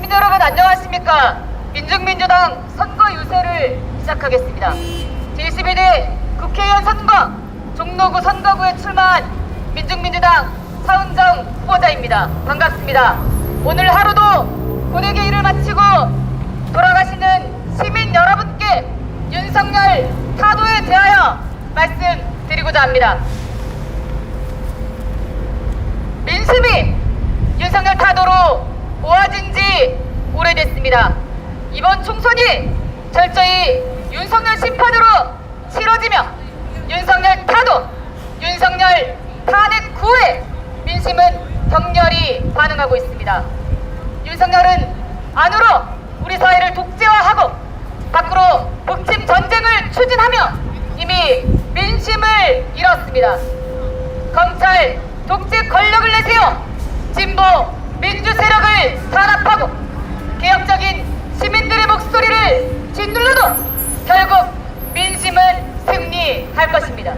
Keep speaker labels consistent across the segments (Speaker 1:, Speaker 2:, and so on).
Speaker 1: 시민 여러분 안녕하십니까? 민중민주당 선거 유세를 시작하겠습니다. 제21대 국회의원 선거 종로구 선거구에 출마한 민중민주당 차은정 후보자입니다. 반갑습니다. 오늘 하루도 본회의 일을 마치고 돌아가시는 시민 여러분께 윤석열 타도에 대하여 말씀드리고자 합니다. 민심이 윤석열 타도로 모아진 지 오래됐습니다. 이번 총선이 철저히 윤석열 심판으로 치러지며 윤석열 타도, 윤석열 탄핵 구에 민심은 격렬히 반응하고 있습니다. 윤석열은 안으로 우리 사회를 독재화하고 밖으로 북침 전쟁을 추진하며 이미 민심을 잃었습니다. 검찰 독재 권력을 내세워 진보 민주 세력을 탄압하고 개혁적인 시민들의 목소리를 짓눌러도 결국 민심은 승리할 것입니다.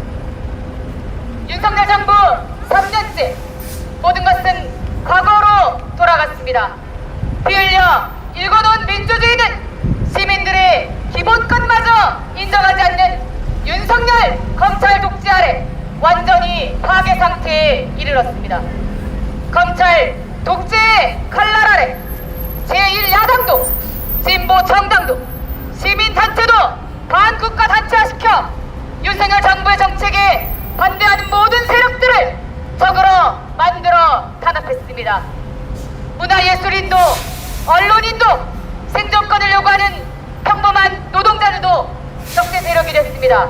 Speaker 1: 윤석열 정부 3년째 모든 것은 과거로 돌아갔습니다. 피 흘려 일궈놓은 민주주의는 시민들의 기본권마저 인정하지 않는 윤석열 검찰 독재 아래 완전히 파괴 상태에 이르렀습니다. 검찰 독재의 칼날 아래 제1야당도 진보 정당도 시민단체도 반국가 단체화시켜 윤석열 정부의 정책에 반대하는 모든 세력들을 적으로 만들어 탄압했습니다. 문화예술인도 언론인도 생존권을 요구하는 평범한 노동자들도 적대 세력이 됐습니다.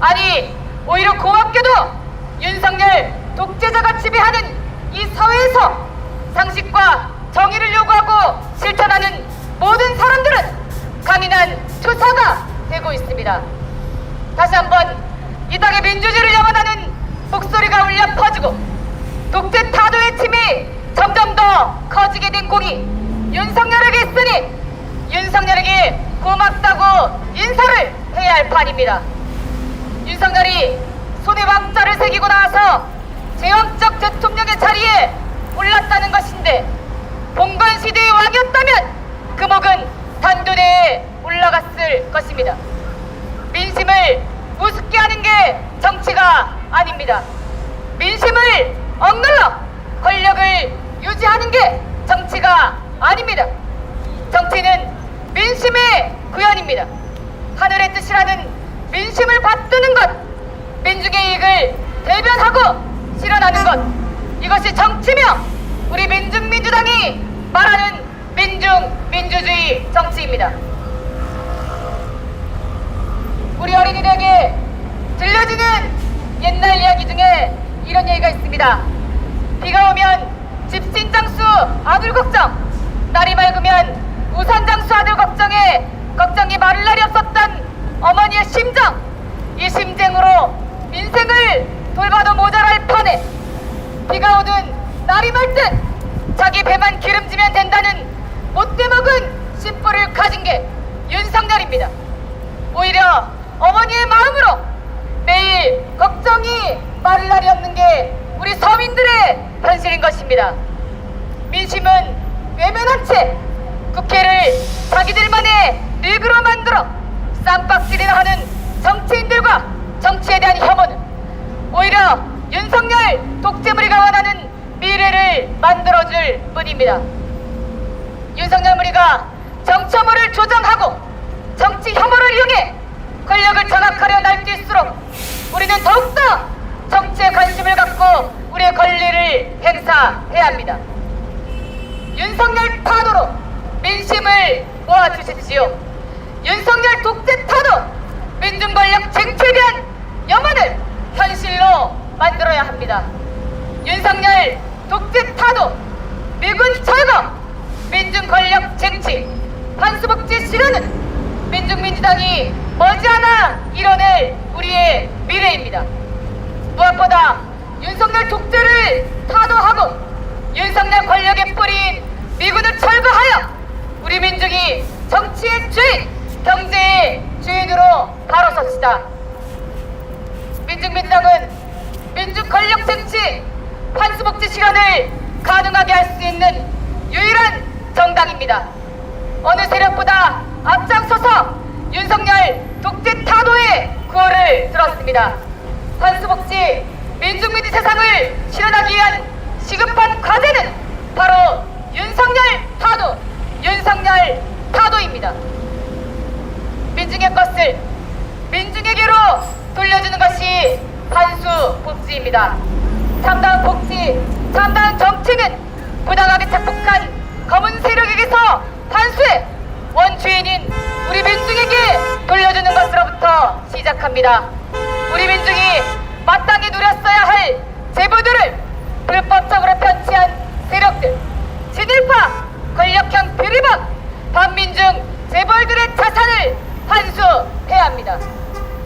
Speaker 1: 아니 오히려 고맙게도 윤석열 독재자가 지배하는 이 사회에서 상식과 정의를 요구하고 실천하는 모든 사람들은 강인한 투사가 되고 있습니다. 다시 한번 이 땅의 민주주의를 염원하는 목소리가 울려 퍼지고 독재 타도의 침이 점점 더 커지게 된 공이 윤석열에게 있으니 윤석열에게 고맙다고 인사를 해야 할 판입니다. 윤석열이 손에 왕자를 새기고 나와서 제왕적 대통령의 자리에 올랐다는 것인데 봉건 시대의 왕이었다면 금옥은 단도대에 올라갔을 것입니다. 민심을 우습게 하는 게 정치가 아닙니다. 민심을 억눌러 권력을 유지하는 게 정치가 아닙니다. 정치는 민심의 구현입니다. 하늘의 뜻이라는 민심을 받드는 것, 민중의 이익을 대변하고 실현하는 것, 이것이 정치며 우리 민중민주당이 말하는 민중 민주주의 정치입니다. 우리 어린이들에게 들려지는 옛날 이야기 중에 이런 얘기가 있습니다. 비가 오면 집신장수 아들 걱정, 날이 맑으면 우산장수 아들 걱정에 걱정이 마를 날이 없었던 어머니의 심정, 이 심정으로 인생을 돌봐도 모자랄 판에 비가 오든 날이 맑든 자기 배만 기름지면 된다는 못돼 먹은 심보를 가진 게 윤석열입니다. 오히려 어머니의 마음으로 매일 걱정이 마를 날이 없는 게 우리 서민들의 현실인 것입니다. 민심은 외면한 채 국회를 자기들만의 늙으로 만들어 쌈박질이나 하는 정치인들과 정치에 대한 혐오는 오히려 윤석열 독재무리가 원하는 미래를 만들어줄 뿐입니다. 윤석열 무리가 정치 혐오를 조장하고 정치 혐오를 이용해 권력을 장악하려 날뛸수록 우리는 더욱더 정치에 관심을 갖고 우리의 권리를 행사해야 합니다. 윤석열 타도로 민심을 모아주십시오. 윤석열 독재 타도 민중 권력 쟁취에 대한 염원을 현실로 만들어야 합니다. 윤석열 독재 타도 미군 철거 민중 권력 쟁취 환수복지 실현은 민중민주당이 머지않아 이뤄낼 우리의 미래입니다. 무엇보다 윤석열 독재를 타도하고 윤석열 권력의 뿌리인 미군을 철거하여 우리 민족이 정치의 주인, 경제의 주인으로 바로 섭시다. 민중민주당은 민중 권력 쟁취, 환수복지 실현을 가능하게 할 수 있는 유일한 정당입니다. 어느 세력보다 앞장서서 윤석열 독재 타도의 구호를 들었습니다. 환수복지 민중민주 세상을 실현하기 위한 시급한 과제는 바로 윤석열 타도, 윤석열 타도입니다. 민중의 것을 민중에게로 돌려주는 것이 환수 복지입니다. 참다운 복지, 참다운 정치는 부당하게 착복한 검은 세력에게서 환수의 원주인인 우리 민중에게 돌려주는 것으로부터 시작합니다. 우리 민중이 마땅히 누렸어야 할 제보들을 불법적으로 편취한 세력들, 진일파, 권력형 비리박, 반민중 재벌들의 자산을 환수해야 합니다.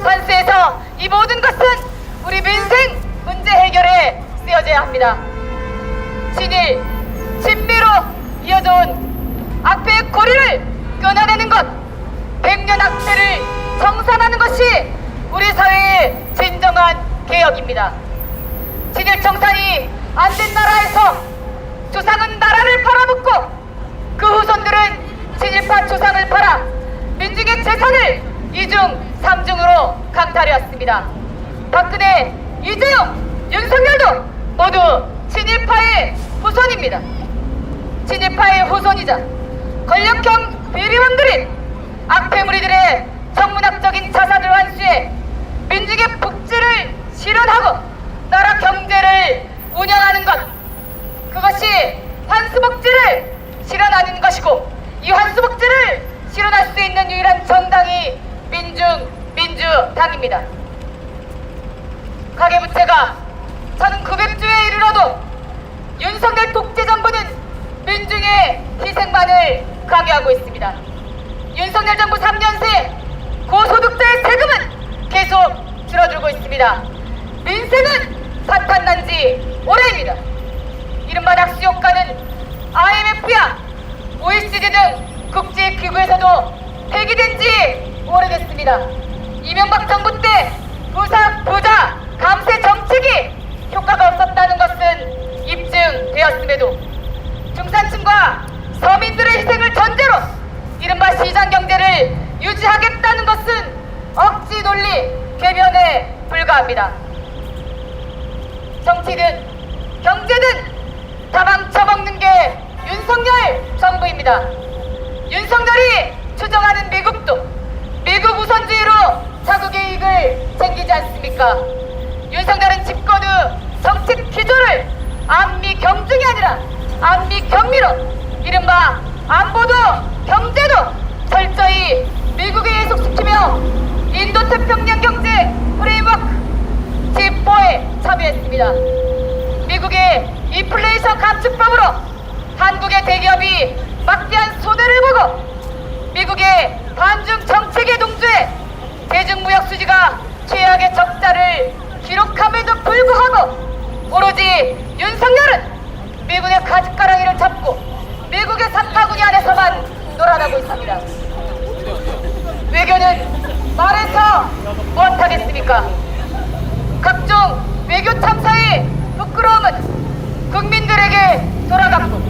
Speaker 1: 환수해서 이 모든 것은 우리 민생 문제 해결에 쓰여져야 합니다. 진일, 친미로 이어져온 악배의 고리를 끊어내는 것, 백년 악배를 정산하는 것이 우리 사회의 진정한 개혁입니다. 진일 청산이 안 된 나라에서 조상은 나라를 팔아먹고 그 후손들은 진일파 조상을 팔아 민중의 재산을 이중 삼중으로 강탈해왔습니다. 박근혜, 이재용, 윤석열도 모두 친일파의 후손입니다. 친일파의 후손이자 권력형 비리왕들인 악폐무리들의 정문학적인 자산을 환수해 민중의 복지를 실현하고 나라 경제를 운영하는 것 그것이 환수복지를 실현하는 것이고 이 환수복지를 실현할 수 있는 유일한 정당이 민중 민주당입니다. 가계부채가 1900조에 이르러도 윤석열 독재 정부는 민중의 희생만을 강요하고 있습니다. 윤석열 정부 3년 새 고소득자의 세금은 계속 줄어들고 있습니다. 민생은 파탄난 지 오래입니다. 이른바 낙수 효과는 IMF야 OECD 등 국제기구에서도 폐기된 지 오래됐습니다. 이명박 정부 때 부상 부자 감세 정책이 효과가 없었다는 것은 입증되었음에도 중산층과 서민들의 희생을 전제로 이른바 시장 경제를 유지하겠다는 것은 억지 논리 개변에 불과합니다. 정치든 경제든 다방 쳐먹는 게 윤석열 정부입니다. 윤석열이 추정하는 미국도 미국 우선주의로 자국의 이익을 챙기지 않습니까? 윤석열은 집권 후 정책 기조를 안미 경중이 아니라 안미 경미로 이른바 안보도 경제도 철저히 미국에 예속시키며 인도 태평양 경제 프레임워크 제4에 참여했습니다. 미국의 인플레이션 감축법으로 한국의 대기업이 막대한 손해를 보고 미국의 반중 정책에 동조해 대중무역 수지가 최악의 적자를 기록함에도 불구하고 오로지 윤석열은 미국의 가죽가랑이를 잡고 미국의 사타구니 안에서만 놀아나고 있습니다. 외교는 말해서 무엇하겠습니까? 각종 외교 참사의 부끄러움은 국민들에게 돌아갔고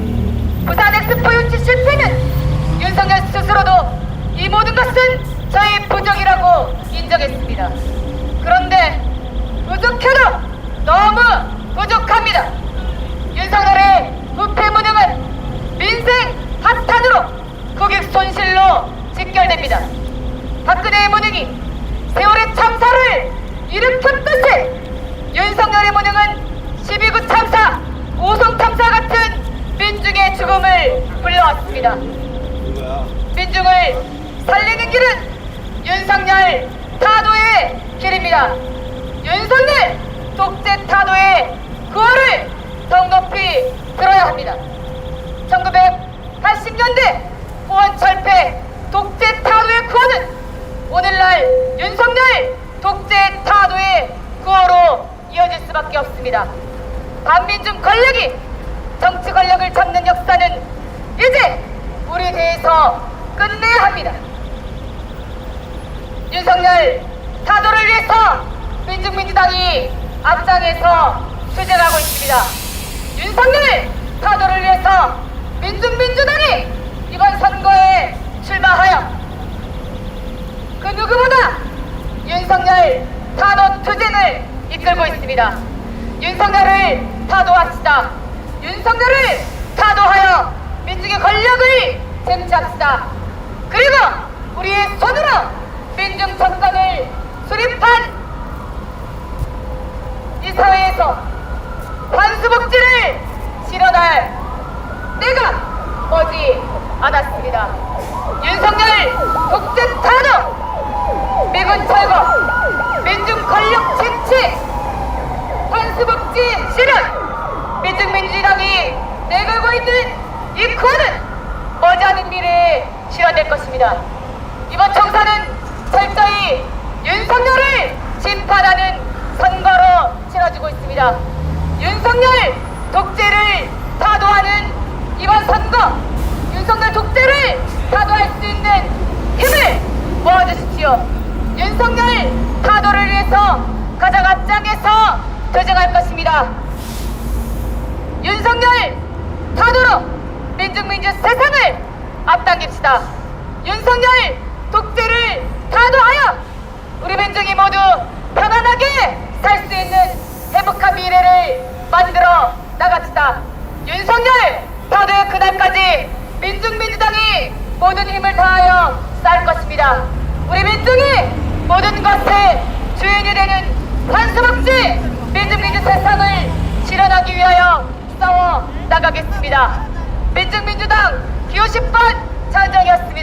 Speaker 1: 부산 엑스포 유치 실패는 윤석열 스스로도 이 모든 것은 저의 부정이라고 인정했습니다. 그런데 부족해도 너무 부족합니다. 윤석열의 부패 무능은 민생 파탄으로 국익 손실로 직결됩니다. 박근혜의 무능이 세월의 참사를 일으켰듯이 윤석열의 무능은 12구 참사, 오송 참사 같은 민중의 죽음을 불러왔습니다. 민중을 살리는 길은 윤석열 타도의 길입니다. 윤석열 독재 타도의 구호를 더 높이 들어야 합니다. 1980년대 호원철폐 독재 타도의 구호는 오늘날 윤석열 독재 타도의 구호로 이어질 수밖에 없습니다. 반민중 권력이 정치 권력을 잡는 역사는 이제 우리 대에서 끝내야 합니다. 윤석열 타도를 위해서 민중민주당이 앞장에서 투쟁하고 있습니다. 윤석열 타도를 위해서 민중민주당이 이번 선거에 출마하여 그 누구보다 윤석열 탄원 투쟁을 이끌고 있습니다. 윤석열을 타도합시다. 윤석열을 타도하여 민중의 권력을 쟁취합시다. 그리고 우리의 손으로 민중 정권을 수립한 이 사회에서 관수복지를 실현할 때가 머지 않았습니다. 윤석열 독재 타도 미군 철거 민중 권력 쟁취 관수복지 실현 민중민주당이 내걸고 있는 이 구호는 머지않은 미래에 실현될 것입니다. 이번 청사는 철저히 윤석열을 심판하는 선거로 치러지고 있습니다. 윤석열 독재를 타도하는 이번 선거, 윤석열 독재를 타도할 수 있는 힘을 모아주십시오. 윤석열 타도를 위해서 가장 앞장에서 투쟁할 것입니다. 윤석열 타도로 민중민주 세상을 앞당깁시다. 윤석열 독재를 타도하여 우리 민중이 모두 편안하게 살 수 있는 행복한 미래를 만들어 나갑시다. 윤석열 타도의 그날까지 민중민주당이 모든 힘을 다하여 싸울 것입니다. 우리 민중이 모든 것의 주인이 되는 관수복지 민중민주 세상을 실현하기 위하여 싸워 나가겠습니다. 민중민주당 기호 10번 찬정이었습니다.